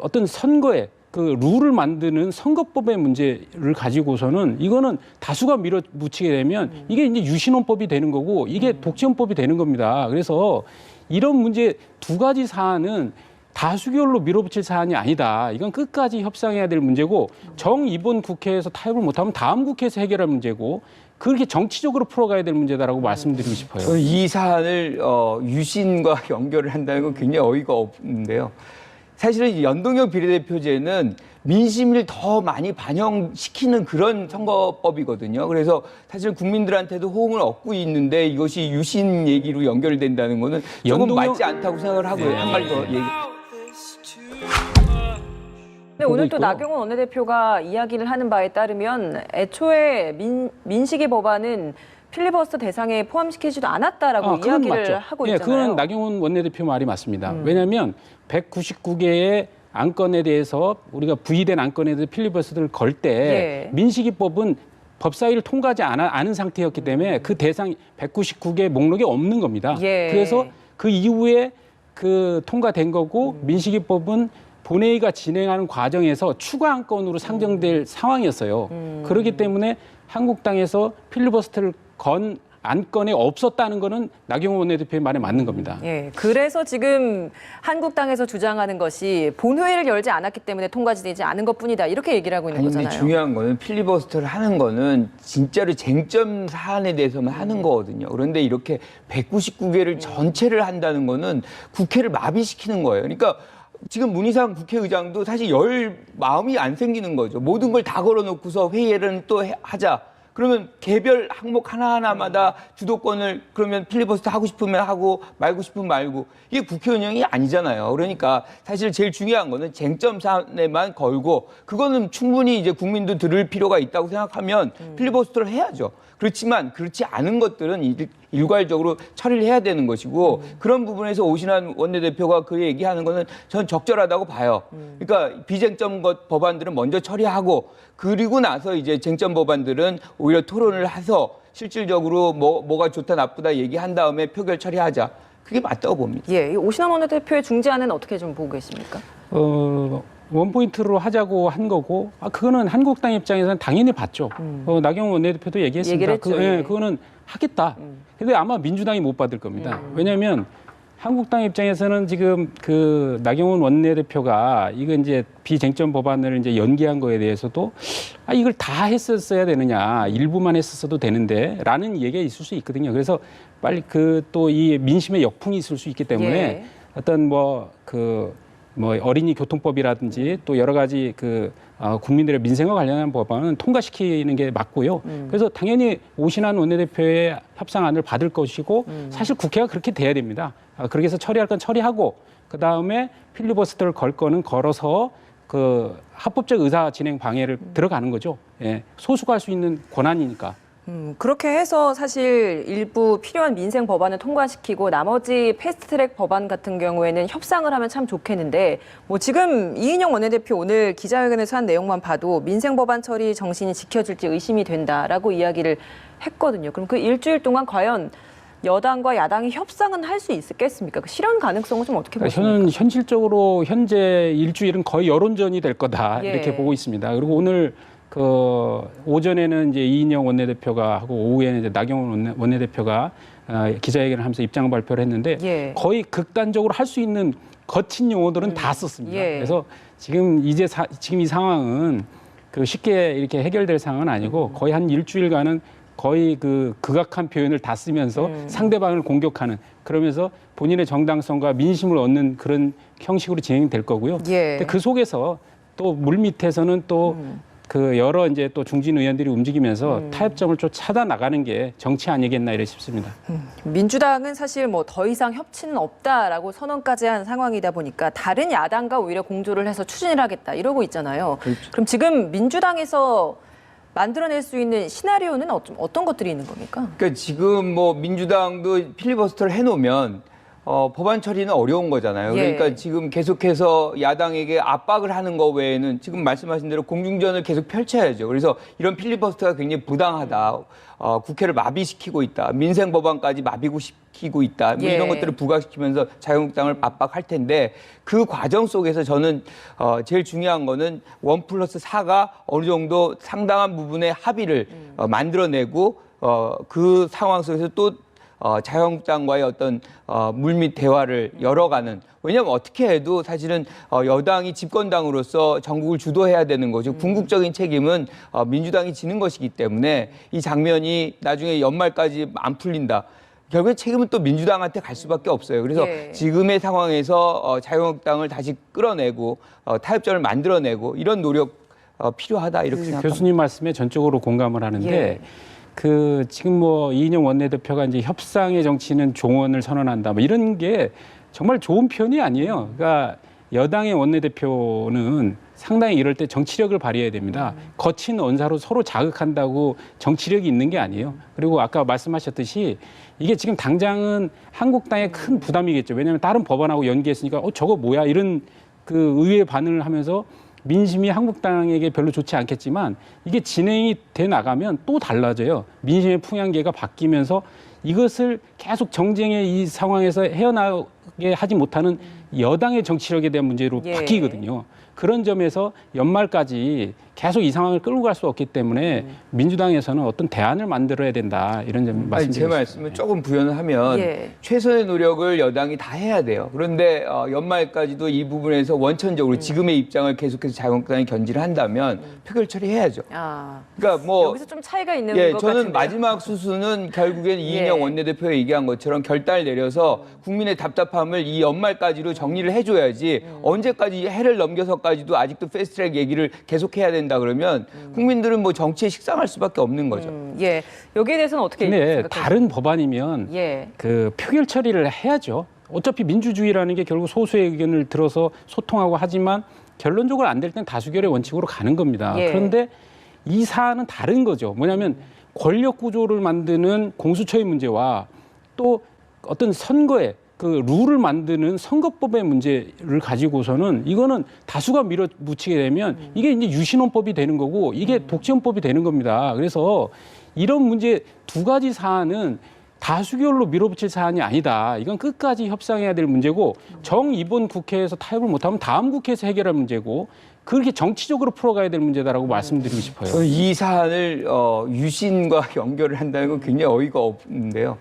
어떤 선거에 그 룰을 만드는 선거법의 문제를 가지고서는 이거는 다수가 밀어붙이게 되면 이게 이제 유신헌법이 되는 거고 이게 독재헌법이 되는 겁니다. 그래서 이런 문제 두 가지 사안은 다수결로 밀어붙일 사안이 아니다. 이건 끝까지 협상해야 될 문제고 정 이번 국회에서 타협을 못하면 다음 국회에서 해결할 문제고 그렇게 정치적으로 풀어가야 될 문제다라고 말씀드리고 싶어요. 저는 이 사안을 어, 유신과 연결을 한다는 건 굉장히 어이가 없는데요. 사실은 이 연동형 비례대표제는 민심을 더 많이 반영시키는 그런 선거법이거든요. 그래서 사실 국민들한테도 호응을 얻고 있는데 이것이 유신 얘기로 연결된다는 거는 조금 연동형- 맞지 않다고 생각을 하고요. 네. 한말더 얘기. 네, 오늘 또 있고요. 나경원 원내대표가 이야기를 하는 바에 따르면 애초에 민, 민식이 법안은 필리버스터 대상에 포함시키지도 않았다라고 아, 이야기를 맞죠. 하고 예, 있잖아요. 음. 그건 나경원 원내대표 말이 맞습니다. 왜냐하면 199개의 안건에 대해서 우리가 부의된 안건에 대해서 필리버스터를 걸때 예. 민식이법은 법사위를 통과하지 않아, 않은 상태였기 때문에 그 대상 199개 목록에 없는 겁니다. 예. 그래서 그 이후에 그 통과된 거고 음. 민식이법은 본회의가 진행하는 과정에서 추가 안건으로 상정될 상황이었어요. 음. 그렇기 때문에 한국당에서 필리버스터를 건 안건에 없었다는 거는 나경원 원내대표의 말에 맞는 겁니다. 예, 그래서 지금 한국당에서 주장하는 것이 본회의를 열지 않았기 때문에 통과되지 않은 것뿐이다 이렇게 얘기를 하고 있는 아니 근데 거잖아요. 중요한 거는 필리버스터를 하는 거는 진짜로 쟁점 사안에 대해서만 음. 하는 거거든요. 그런데 이렇게 199개를 전체를 한다는 거는 국회를 마비시키는 거예요. 그러니까 지금 문희상 국회의장도 사실 열 마음이 안 생기는 거죠. 모든 걸 다 걸어놓고서 회의를 또 해- 하자. 그러면 개별 항목 하나하나마다 주도권을 그러면 필리버스터 하고 싶으면 하고 말고 싶으면 말고 이게 국회 운영이 아니잖아요. 그러니까 사실 제일 중요한 거는 쟁점 사안에만 걸고 그거는 충분히 이제 국민도 들을 필요가 있다고 생각하면 필리버스터를 해야죠. 그렇지만 그렇지 않은 것들은 일- 일괄적으로 처리를 해야 되는 것이고 그런 부분에서 오신환 원내대표가 그 얘기하는 거는 전 적절하다고 봐요. 그러니까 비쟁점 것 법안들은 먼저 처리하고 그리고 나서 이제 쟁점 법안들은 오히려 토론을 해서 실질적으로 뭐 뭐가 좋다 나쁘다 얘기한 다음에 표결 처리하자. 그게 맞다고 봅니다. 예, 이 오신환 원내대표의 중재안은 어떻게 좀 보고 계십니까? 어, 원포인트로 하자고 한 거고, 아, 그거는 한국당 입장에서는 당연히 봤죠. 어, 나경원 원내대표도 얘기했습니다. 음. 했죠, 그, 예, 예. 음. 그거는 하겠다. 근데 아마 민주당이 못 받을 겁니다. 왜냐하면 한국당 입장에서는 지금 그 나경원 원내대표가 이거 이제 비쟁점 법안을 이제 연기한 거에 대해서도 아, 이걸 다 했었어야 되느냐. 일부만 했었어도 되는데 라는 얘기가 있을 수 있거든요. 그래서 빨리 그 또 이 민심의 역풍이 있을 수 있기 때문에 예. 어떤 뭐그 뭐 어린이 교통법이라든지 또 여러 가지 그 어, 국민들의 민생과 관련한 법안은 통과시키는 게 맞고요. 그래서 당연히 오신환 원내대표의 협상안을 받을 것이고 사실 국회가 그렇게 돼야 됩니다. 아, 그렇게 해서 처리할 건 처리하고 그 다음에 필리버스터를 걸 거는 걸어서 그 합법적 의사 진행 방해를 들어가는 거죠. 예, 소수가 할 수 있는 권한이니까. 음, 그렇게 해서 사실 일부 필요한 민생 법안을 통과시키고 나머지 패스트트랙 법안 같은 경우에는 협상을 하면 참 좋겠는데 뭐 지금 이인영 원내대표 오늘 기자회견에서 한 내용만 봐도 민생 법안 처리 정신이 지켜질지 의심이 된다라고 이야기를 했거든요. 그럼 그 일주일 동안 과연 여당과 야당이 협상은 할 수 있겠습니까? 그 실현 가능성은 좀 어떻게 그러니까 보십니까? 저는 현실적으로 현재 일주일은 거의 여론전이 될 거다 예. 이렇게 보고 있습니다. 그리고 오늘 그 오전에는 이제 이인영 원내대표가 하고 오후에는 이제 나경원 원내, 원내 대표가 어, 기자회견을 하면서 입장 발표를 했는데 예. 거의 극단적으로 할 수 있는 거친 용어들은 다 썼습니다. 예. 그래서 지금 이제 사, 지금 이 상황은 그 쉽게 이렇게 해결될 상황은 아니고 거의 한 일주일간은 거의 그 극악한 표현을 다 쓰면서 음. 상대방을 공격하는 그러면서 본인의 정당성과 민심을 얻는 그런 형식으로 진행될 거고요. 예. 근데 그 속에서 또 물 밑에서는 또 그 여러 이제 또 중진 의원들이 움직이면서 타협점을 좀 찾아 나가는 게 정치 아니겠나 이래 싶습니다. 민주당은 사실 뭐 더 이상 협치는 없다라고 선언까지 한 상황이다 보니까 다른 야당과 오히려 공조를 해서 추진을 하겠다 이러고 있잖아요. 그렇죠. 그럼 지금 민주당에서 만들어낼 수 있는 시나리오는 어- 어떤 것들이 있는 겁니까? 그러니까 지금 뭐 민주당도 필리버스터를 해놓으면 어, 법안 처리는 어려운 거잖아요. 예. 그러니까 지금 계속해서 야당에게 압박을 하는 거 외에는 지금 말씀하신 대로 공중전을 계속 펼쳐야죠. 그래서 이런 필리버스터가 굉장히 부당하다. 어, 국회를 마비시키고 있다. 민생 법안까지 마비시키고 있다. 뭐 예. 이런 것들을 부각시키면서 자유한국당을 압박할 텐데 그 과정 속에서 저는 어, 제일 중요한 거는 원 플러스 사가 어느 정도 상당한 부분의 합의를 어, 만들어내고 어, 그 상황 속에서 또 어, 자유한국당과의 어떤 어, 물밑 대화를 열어가는 왜냐하면 어떻게 해도 사실은 어, 여당이 집권당으로서 전국을 주도해야 되는 거죠. 궁극적인 책임은 어, 민주당이 지는 것이기 때문에 이 장면이 나중에 연말까지 안 풀린다. 결국에 책임은 또 민주당한테 갈 수밖에 없어요. 그래서 예. 지금의 상황에서 어, 자유한국당을 다시 끌어내고 어, 타협점을 만들어내고 이런 노력 어, 필요하다 이렇게 생각합니다. 교수님 말씀에 전적으로 공감을 하는데 예. 그 지금 뭐 이인영 원내대표가 이제 협상의 정치는 종언을 선언한다 뭐 이런 게 정말 좋은 표현이 아니에요. 그러니까 여당의 원내대표는 상당히 이럴 때 정치력을 발휘해야 됩니다. 거친 언사로 서로 자극한다고 정치력이 있는 게 아니에요. 그리고 아까 말씀하셨듯이 이게 지금 당장은 한국당에 큰 부담이겠죠. 왜냐하면 다른 법안하고 연계했으니까 어 저거 뭐야 이런 그 의외의 반응을 하면서 민심이 한국당에게 별로 좋지 않겠지만 이게 진행이 돼 나가면 또 달라져요. 민심의 풍향계가 바뀌면서 이것을 계속 정쟁의 이 상황에서 헤어나게 하지 못하는 여당의 정치력에 대한 문제로 예. 바뀌거든요. 그런 점에서 연말까지 계속 이 상황을 끌고 갈 수 없기 때문에 민주당에서는 어떤 대안을 만들어야 된다 이런 점 아니, 제 말씀을 조금 부연을 하면 예. 최선의 노력을 여당이 다 해야 돼요. 그런데 어, 연말까지도 이 부분에서 원천적으로 음. 지금의 입장을 계속해서 자유한국당이 견지를 한다면 표결 처리해야죠. 아, 그러니까 뭐 여기서 좀 차이가 있는 예, 것 저는 같은데요. 마지막 수순은 결국엔 이인영 예. 원내대표가 얘기한 것처럼 결단을 내려서 국민의 답답함을 이 연말까지로 정리를 해줘야지 음. 언제까지 해를 넘겨서까지도 아직도 패스트트랙 얘기를 계속해야 된다 그러면 국민들은 뭐 정치에 식상할 수밖에 없는 거죠. 음, 예, 여기에 대해서는 어떻게 근데 생각하세요? 다른 법안이면 예, 그 표결 처리를 해야죠. 어차피 민주주의라는 게 결국 소수의 의견을 들어서 소통하고 하지만 결론적으로 안 될 땐 다수결의 원칙으로 가는 겁니다. 예. 그런데 이 사안은 다른 거죠. 뭐냐면 권력 구조를 만드는 공수처의 문제와 또 어떤 선거에 그 룰을 만드는 선거법의 문제를 가지고서는 이거는 다수가 밀어붙이게 되면 이게 이제 유신헌법이 되는 거고 이게 독재헌법이 되는 겁니다. 그래서 이런 문제 두 가지 사안은 다수결로 밀어붙일 사안이 아니다. 이건 끝까지 협상해야 될 문제고 정 이번 국회에서 타협을 못하면 다음 국회에서 해결할 문제고 그렇게 정치적으로 풀어가야 될 문제다라고 말씀드리고 싶어요. 저는 이 사안을 어, 유신과 연결을 한다는 건 굉장히 어이가 없는데요.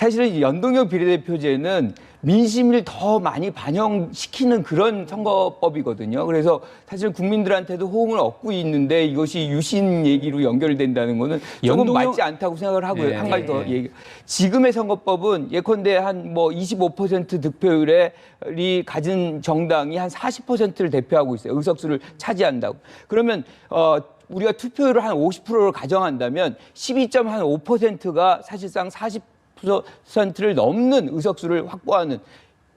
사실은 이 연동형 비례대표제는 민심을 더 많이 반영시키는 그런 선거법이거든요. 그래서 사실 국민들한테도 호응을 얻고 있는데 이것이 유신 얘기로 연결된다는 거는 조금 연동형- 맞지 않다고 생각을 하고요. 네. 한 가지 더 네. 얘기. 지금의 선거법은 예컨대 한 뭐 25% 득표율에 이 가진 정당이 한 40%를 대표하고 있어요. 의석수를 차지한다고. 그러면 어 우리가 투표율을 한 50%를 가정한다면 12.5%가 사실상 40% 를 넘는 의석수를 확보하는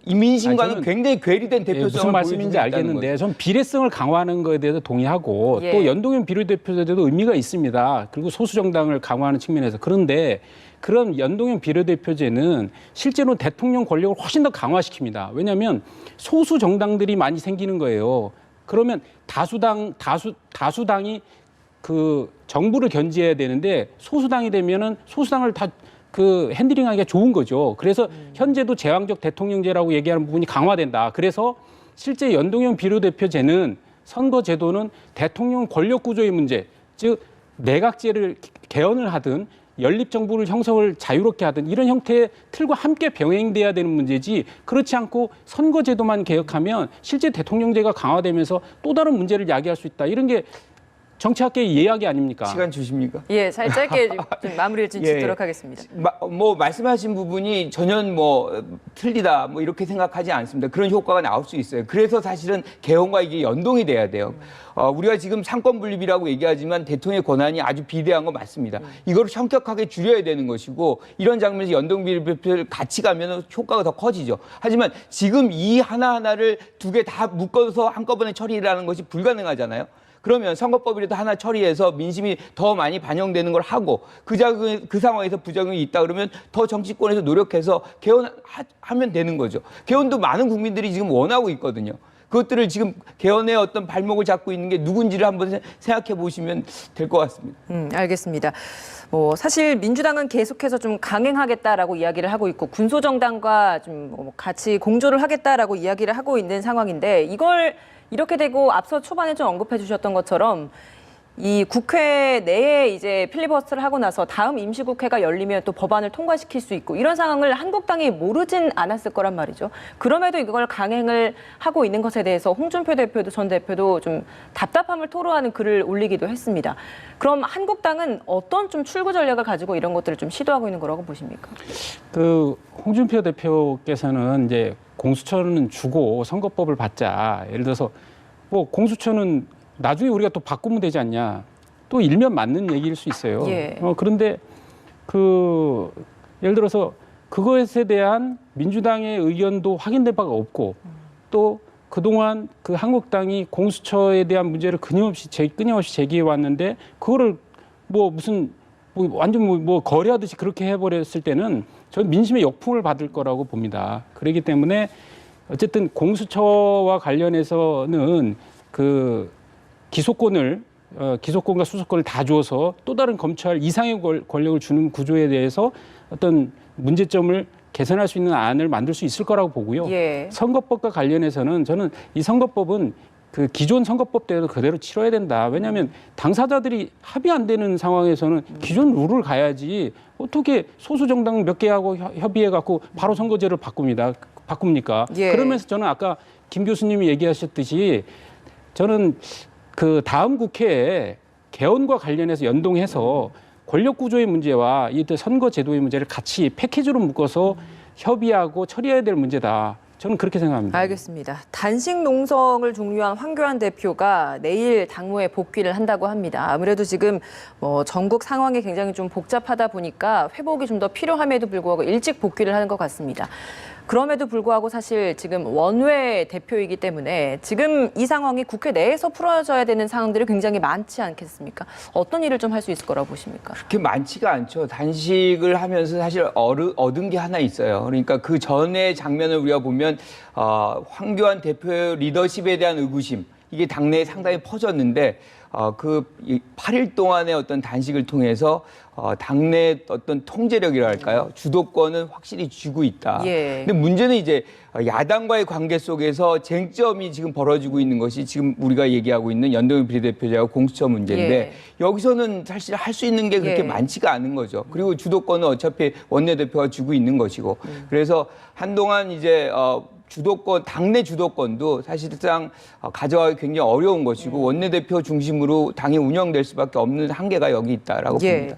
이 민심과는 아니, 굉장히 괴리된 예, 대표성을 무슨 말씀인지 알겠는데 거죠. 전 비례성을 강화하는 것에 대해서 동의하고 예. 또 연동형 비례대표제도 의미가 있습니다. 그리고 소수 정당을 강화하는 측면에서 그런데 그런 연동형 비례대표제는 실제로 대통령 권력을 훨씬 더 강화시킵니다. 왜냐하면 소수 정당들이 많이 생기는 거예요. 그러면 다수당 다수 다수당이 그 정부를 견제해야 되는데 소수당이 되면은 소수당을 다 그 핸들링하기가 좋은 거죠. 그래서 현재도 제왕적 대통령제라고 얘기하는 부분이 강화된다. 그래서 실제 연동형 비례대표제는 선거 제도는 대통령 권력 구조의 문제, 즉 내각제를 개헌을 하든 연립 정부를 형성을 자유롭게 하든 이런 형태의 틀과 함께 병행돼야 되는 문제지 그렇지 않고 선거 제도만 개혁하면 실제 대통령제가 강화되면서 또 다른 문제를 야기할 수 있다. 이런 게 정치학계의 이야기 아닙니까? 시간 주십니까? 예, 살 짧게 좀 마무리를 좀 예. 짓도록 하겠습니다. 마- 뭐 말씀하신 부분이 전혀 뭐 틀리다 뭐 이렇게 생각하지 않습니다. 그런 효과가 나올 수 있어요. 그래서 사실은 개헌과 이게 연동이 돼야 돼요. 어, 우리가 지금 상권 분립이라고 얘기하지만 대통령의 권한이 아주 비대한 거 맞습니다. 이거를 성격하게 줄여야 되는 것이고 이런 장면에서 연동 비례표를 같이 가면 효과가 더 커지죠. 하지만 지금 이 하나 하나를 두 개 다 묶어서 한꺼번에 처리라는 것이 불가능하잖아요. 그러면 선거법이라도 하나 처리해서 민심이 더 많이 반영되는 걸 하고 그 작용 그 상황에서 부작용이 있다 그러면 더 정치권에서 노력해서 개헌하면 되는 거죠. 개헌도 많은 국민들이 지금 원하고 있거든요. 그것들을 지금 개헌의 어떤 발목을 잡고 있는 게 누군지를 한번 세- 생각해 보시면 될 것 같습니다. 음, 알겠습니다. 뭐 사실 민주당은 계속해서 좀 강행하겠다라고 이야기를 하고 있고 군소정당과 좀뭐 같이 공조를 하겠다라고 이야기를 하고 있는 상황인데 이걸 이렇게 되고 앞서 초반에 좀 언급해 주셨던 것처럼 이 국회 내에 이제 필리버스터를 하고 나서 다음 임시국회가 열리면 또 법안을 통과시킬 수 있고 이런 상황을 한국당이 모르진 않았을 거란 말이죠. 그럼에도 이걸 강행을 하고 있는 것에 대해서 홍준표 대표도 전 대표도 좀 답답함을 토로하는 글을 올리기도 했습니다. 그럼 한국당은 어떤 좀 출구 전략을 가지고 이런 것들을 좀 시도하고 있는 거라고 보십니까? 그 홍준표 대표께서는 이제 공수처는 주고 선거법을 받자. 예를 들어서 뭐 공수처는 나중에 우리가 또 바꾸면 되지 않냐. 또 일면 맞는 얘기일 수 있어요. 예. 어, 그런데 그 예를 들어서 그것에 대한 민주당의 의견도 확인된 바가 없고 또 그동안 그 한국당이 공수처에 대한 문제를 끊임없이 제, 끊임없이 제기해 왔는데 그거를 뭐 무슨 뭐 완전 뭐, 뭐 거래하듯이 그렇게 해버렸을 때는 저는 민심의 역풍을 받을 거라고 봅니다. 그렇기 때문에 어쨌든 공수처와 관련해서는 그 기소권을 어, 기소권과 수사권을 다 줘서 또 다른 검찰 이상의 권- 권력을 주는 구조에 대해서 어떤 문제점을 개선할 수 있는 안을 만들 수 있을 거라고 보고요. 예. 선거법과 관련해서는 저는 이 선거법은 그 기존 선거법대로 그대로 치러야 된다. 왜냐하면 당사자들이 합의 안 되는 상황에서는 기존 룰을 가야지 어떻게 소수 정당 몇 개하고 협- 협의해 갖고 바로 선거제를 바꿉니다. 바꿉니까? 예. 그러면서 저는 아까 김 교수님이 얘기하셨듯이 저는 그 다음 국회에 개헌과 관련해서 연동해서 권력 구조의 문제와 이 선거 제도의 문제를 같이 패키지로 묶어서 협의하고 처리해야 될 문제다. 저는 그렇게 생각합니다. 알겠습니다. 단식 농성을 종료한 황교안 대표가 내일 당무에 복귀를 한다고 합니다. 아무래도 지금 뭐 전국 상황이 굉장히 좀 복잡하다 보니까 회복이 좀 더 필요함에도 불구하고 일찍 복귀를 하는 것 같습니다. 그럼에도 불구하고 사실 지금 원외 대표이기 때문에 지금 이 상황이 국회 내에서 풀어져야 되는 상황들이 굉장히 많지 않겠습니까? 어떤 일을 좀 할 수 있을 거라고 보십니까? 그렇게 많지가 않죠. 단식을 하면서 사실 얻은, 얻은 게 하나 있어요. 그러니까 그 전의 장면을 우리가 보면 어, 황교안 대표의 리더십에 대한 의구심 이게 당내에 상당히 퍼졌는데 어, 그 8일 동안의 어떤 단식을 통해서 어, 당내 어떤 통제력이랄까요 주도권은 확실히 쥐고 있다. 예. 근데 문제는 이제 야당과의 관계 속에서 쟁점이 지금 벌어지고 있는 것이 지금 우리가 얘기하고 있는 연동형 비례대표제와 공수처 문제인데 예. 여기서는 사실 할 수 있는 게 그렇게 예. 많지가 않은 거죠. 그리고 주도권은 어차피 원내대표가 쥐고 있는 것이고 그래서 한동안 이제 어 주도권 당내 주도권도 사실상 어, 가져가기 굉장히 어려운 것이고 원내대표 중심으로 당이 운영될 수밖에 없는 한계가 여기 있다라고 예. 봅니다.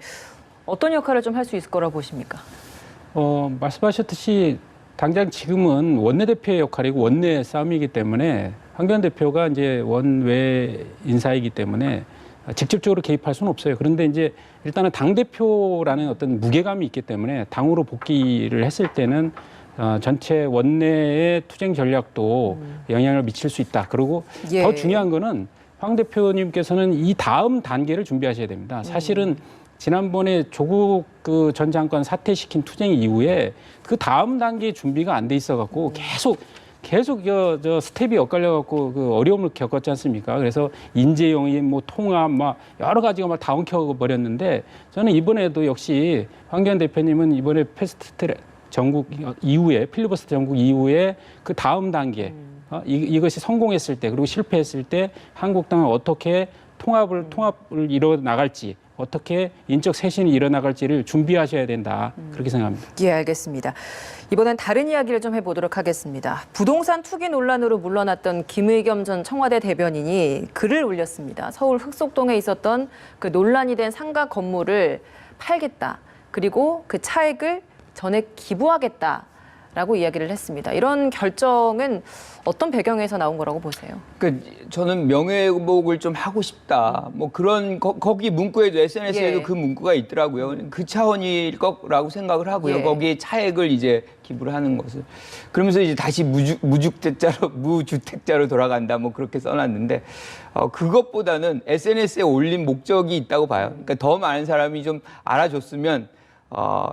어떤 역할을 좀 할 수 있을 거라고 보십니까? 어, 말씀하셨듯이 당장 지금은 원내대표의 역할이고 원내 싸움이기 때문에 황교안 대표가 이제 원외 인사이기 때문에 직접적으로 개입할 수는 없어요. 그런데 이제 일단은 당 대표라는 어떤 무게감이 있기 때문에 당으로 복귀를 했을 때는 어, 전체 원내의 투쟁 전략도 영향을 미칠 수 있다. 그리고 예. 더 중요한 거는 황 대표님께서는 이 다음 단계를 준비하셔야 됩니다. 사실은 지난번에 조국 그 전 장관 사퇴시킨 투쟁 이후에 그 다음 단계 준비가 안 돼 있어 갖고 계속 계속 저, 저 스텝이 엇갈려 갖고 그 어려움을 겪었지 않습니까? 그래서 인재 영입, 뭐 통합, 막 여러 가지가 막다 엉켜 버렸는데 저는 이번에도 역시 황교안 대표님은 이번에 패스트 트랙 전국 이후에 필리버스터 전국 이후에 그 다음 단계 어, 이, 이것이 성공했을 때 그리고 실패했을 때 한국당은 어떻게 통합을 통합을 이뤄 나갈지 어떻게 인적 쇄신이 일어 나갈지를 준비하셔야 된다 그렇게 생각합니다. 예, 알겠습니다. 이번엔 다른 이야기를 좀 해보도록 하겠습니다. 부동산 투기 논란으로 물러났던 김의겸 전 청와대 대변인이 글을 올렸습니다. 서울 흑석동에 있었던 그 논란이 된 상가 건물을 팔겠다. 그리고 그 차액을 전액 기부하겠다. 있다라고 이야기를 했습니다. 이런 결정은 어떤 배경에서 나온 거라고 보세요? 그러니까 저는 명예회복을 좀 하고 싶다. 뭐 그런 거, 기 문구에도 SNS에도 예. 그 문구가 있더라고요. 그 차원일 거라고 생각을 하고요. 예. 거기에 차액을 이제 기부를 하는 것을 그러면서 이제 다시 무주, 무주택자로 무주택자로 돌아간다. 뭐 그렇게 써놨는데 어, 그것보다는 SNS에 올린 목적이 있다고 봐요. 그러니까 더 많은 사람이 좀 알아줬으면 어,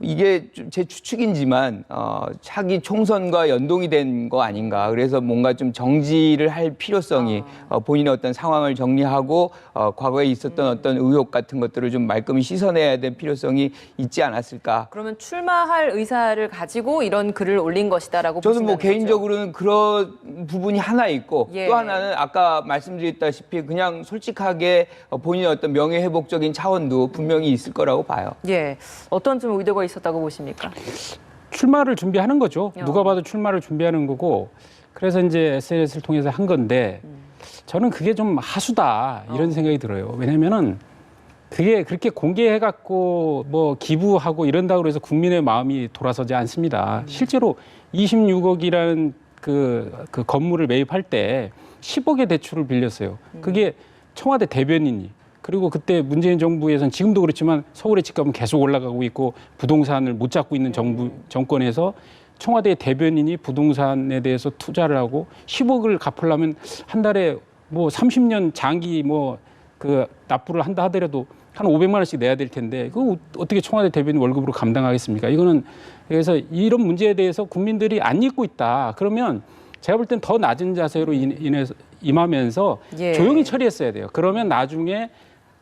이게 좀제 추측이지만 어, 차기 총선과 연동이 된 거 아닌가. 그래서 뭔가 좀 정지를 할 필요성이 어, 본인의 어떤 상황을 정리하고 어, 과거에 있었던 어떤 의혹 같은 것들을 좀 말끔히 씻어내야 될 필요성이 있지 않았을까. 그러면 출마할 의사를 가지고 이런 글을 올린 것이다라고 저는 뭐? 개인적으로는 그런 부분이 하나 있고 예. 또 하나는 아까 말씀드렸다시피 그냥 솔직하게 어, 본인의 어떤 명예 회복적인 차원도 분명히 있을 거라고 봐요. 예, 어떤 좀 의도 가 있었다고 보십니까? 출마를 준비하는 거죠. 야. 누가 봐도 출마를 준비하는 거고 그래서 이제 SNS를 통해서 한 건데 저는 그게 좀 하수다 이런 생각이 들어요. 왜냐면은 그게 그렇게 공개해 갖고 뭐 기부하고 이런다 그래서 국민의 마음이 돌아서지 않습니다. 실제로 26억이라는 그, 그 건물을 매입할 때 10억의 대출을 빌렸어요. 그게 청와대 대변인이 그리고 그때 문재인 정부에서는 지금도 그렇지만 서울의 집값은 계속 올라가고 있고 부동산을 못 잡고 있는 정부 정권에서 청와대 대변인이 부동산에 대해서 투자를 하고 10억을 갚으려면 한 달에 뭐 30년 장기 뭐 그 납부를 한다 하더라도 한 500만 원씩 내야 될 텐데 그거 어떻게 청와대 대변인 월급으로 감당하겠습니까? 이거는 그래서 이런 문제에 대해서 국민들이 안 잊고 있다. 그러면 제가 볼 땐 더 낮은 자세로 인- 인해서 임하면서 예. 조용히 처리했어야 돼요. 그러면 나중에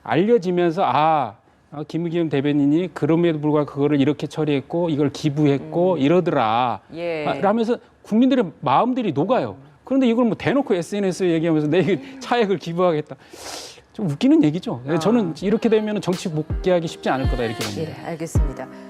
알려지면서 아 어, 김의겸 대변인이 그럼에도 불구하고 그거를 이렇게 처리했고 이걸 기부했고 이러더라. 예. 아, 라면서 국민들의 마음들이 녹아요. 그런데 이걸 뭐 대놓고 SNS에 얘기하면서 내 차액을 기부하겠다. 좀 웃기는 얘기죠. 저는 이렇게 되면 정치 복귀하기 쉽지 않을 거다 이렇게 봅니다. 예, 알겠습니다.